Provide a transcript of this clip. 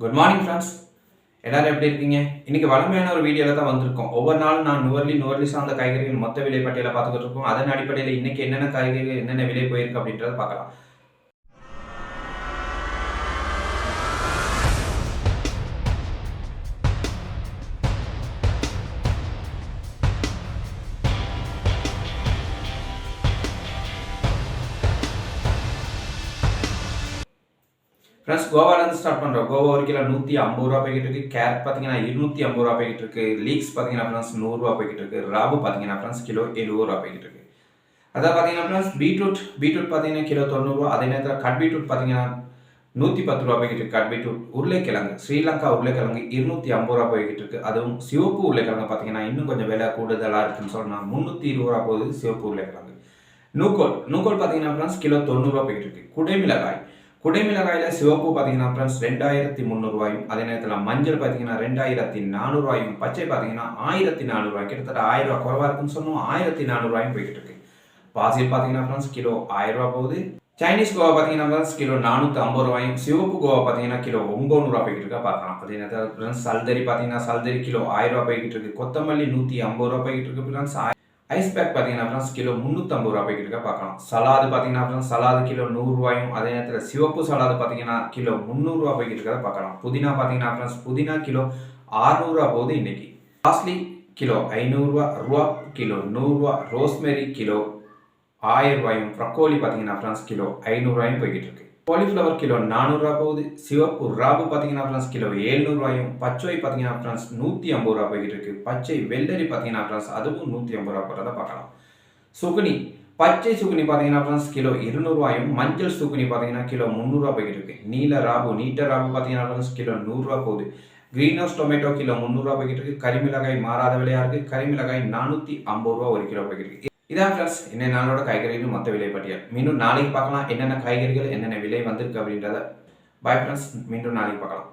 Good morning friends எல்லாரும் எப்படி இருக்கீங்க? இன்னைக்கு வளமையான ஒரு வீடியோவில் தான் வந்திருக்கோம். ஒவ்வொரு நாளும் நான் நுவர்லி நுவர்லி சார்ந்த காய்கறிகள் மொத்த விலை பட்டியலை பார்த்துக்கிட்டு இருக்கோம். அதன் அடிப்படையில் இன்னைக்கு என்னென்ன காய்கறிகள் என்னென்ன விலை போயிருக்கு அப்படின்றத பார்க்கலாம். ஃப்ரெண்ட்ஸ் கோவாலேருந்து ஸ்டார்ட் பண்ணுறோம் கோவா ஒரு கிலோ நூற்றி ஐம்பது ரூபா போய்கிட்டு இருக்குது கேரட் பார்த்தீங்கன்னா இருநூற்றி ஐம்பது ரூபா போய்கிட்டு இருக்குது லீக்ஸ் பார்த்தீங்கன்னா ஃப்ரெண்ட்ஸ் நூறுரூவா போய்கிட்டு இருக்குது ராபு பார்த்தீங்கன்னா ஃப்ரெண்ட்ஸ் கிலோ எழுபது ரூபா போய்கிட்டு இருக்குது அதான் பார்த்தீங்கன்னா ஃப்ரெண்ட்ஸ் பீட்ரூட் பீட்ரூட் பார்த்தீங்கன்னா கிலோ தொண்ணூறுரூவா அதே நேரத்தில் கட் பீட்ரூட் பார்த்தீங்கன்னா நூற்றி பத்து ரூபா போய்கிட்டு இருக்குது கட் பீட்ரூட் உருளைக்கிழங்கு ஸ்ரீலங்கா உருளைக்கிழங்கு இருநூற்றி ஐம்பது ரூபா போய்கிட்டு இருக்குது அதுவும் சிவப்பு உருளைக்கிழங்கு பார்த்தீங்கன்னா இன்னும் கொஞ்சம் விலை கூடுதலாக இருக்குன்னு சொன்னால் முந்நூற்றி இருபது ரூபா போகுது சிவப்பு உருளைக்கிழங்கு. நூக்கோல் நூக்கோல் பார்த்தீங்கன்னா ஃப்ரெண்ட்ஸ் கிலோ தொண்ணூறுரூவா போய்கிட்டு இருக்குது குடைமிளகாய் குடைமிளகாயில் சிவப்பு பார்த்தீங்கன்னா ஃப்ரெண்ட்ஸ் ரெண்டாயிரத்தி முந்நூறுவாயும் அதே நேரத்தில் மஞ்சள் பார்த்தீங்கன்னா ரெண்டாயிரத்தி நானூறுவாயும் பச்சை பார்த்தீங்கன்னா ஆயிரத்தி நானூறுவாய் கிட்டத்தட்ட ஆயிரம் ரூபா குறைவா இருக்குன்னு சொன்னோம் ஆயிரத்தி நானூறுவாயும் போய்கிட்டு இருக்கு. பாசில் பார்த்தீங்கன்னா ஃப்ரெண்ட்ஸ் கிலோ ஆயிரம் ரூபா போகுது. சைனீஸ் கோவா பார்த்தீங்கன்னா ஃப்ரெண்ட்ஸ் கிலோ நானூற்றி ஐம்பது ரூபாயும் சிவப்பு கோவா பார்த்தீங்கன்னா கிலோ ஒம்பது ரூபா போய்கிட்டு இருக்கா. பார்க்கலாம் அதே நேரத்தில் ஃப்ரெண்ட்ஸ் சல்தரி பார்த்தீங்கன்னா சல்தரி கிலோ ஆயிரம் ரூபா போய்கிட்டு இருக்கு. கொத்தமல்லி நூற்றி ஐம்பது ரூபா போய்கிட்டு இருக்கு ஃப்ரெண்ட்ஸ் ஐஸ் பேக் பார்த்தீங்கன்னா ஃப்ரெண்ட்ஸ் கிலோ முந்நூற்றம்பது ரூபா போய்கிட்டு பார்க்கலாம். சலாது பார்த்தீங்கன்னா ஃப்ரெண்ட்ஸ் சலாது கிலோ நூறுரூவாயும் அதே நேரத்தில் சிவப்பு சலாது பார்த்தீங்கன்னா கிலோ முந்நூறுரூவா போய்கிட்டு இருக்கிறத பார்க்கலாம். புதினா பார்த்தீங்கன்னா ஃப்ரெண்ட்ஸ் புதினா கிலோ ஆறுநூறுவா போகுது இன்னைக்கு. காஸ்ட்லி கிலோ ஐநூறுரூவா ரூபா கிலோ நூறுரூவா ரோஸ்மெரி கிலோ ஆயிரம் ரூபாயும் ப்ரக்கோலி பார்த்தீங்கன்னா ஃப்ரெண்ட்ஸ் கிலோ ஐநூறுரூவாயும் போய்கிட்டு இருக்கு. காலிஃப்ளவர் கிலோ நானூறுரூவா போகுது. சிவப்பு ராபு பார்த்தீங்கன்னா ஃப்ரெண்ட்ஸ் கிலோ ஏழ்நூறுவாயும் பச்சை பார்த்தீங்கன்னா ஃப்ரெண்ட்ஸ் நூற்றி ஐம்பது ரூபா போய்கிட்டு இருக்கு. பச்சை வெள்ளரி பார்த்தீங்கன்னா ஃப்ரெண்ட்ஸ் அதுவும் நூற்றி ஐம்பது ரூபா போகிறத பார்க்கலாம். சுகுனி பச்சை சுகுனி பார்த்தீங்கன்னா ஃப்ரெண்ட்ஸ் கிலோ இருநூறுவாயும் மஞ்சள் சுகுனி பார்த்தீங்கன்னா கிலோ முந்நூறுரூவா போய்கிட்டு இருக்கு. நீல ராபு நீட்ட ராபு பார்த்தீங்கன்னா ஃப்ரெண்ட்ஸ் கிலோ நூறுரூவா போகுது. கிரீன் ஹவுஸ் டொமேட்டோ கிலோ முந்நூறுரூவா போய்கிட்டு இருக்குது கரிமிளகாய் மாறாத விலையாக இருக்குது கரிமிளகாய் நானூற்றி ஐம்பது ரூபா ஒரு கிலோ போய்கிட்டு இருக்குது இதான் ஃப்ரெண்ட்ஸ் இன்னைய நாளோட காய்கறிகளும் மொத்த விலை பட்டியல். மீண்டும் நாளைக்கு பார்க்கலாம் என்னென்ன காய்கறிகள் என்னென்ன விலை வந்திருக்கு அப்படின்றத. பாய் ஃப்ரெண்ட்ஸ் மீண்டும் நாளைக்கு பார்க்கலாம்.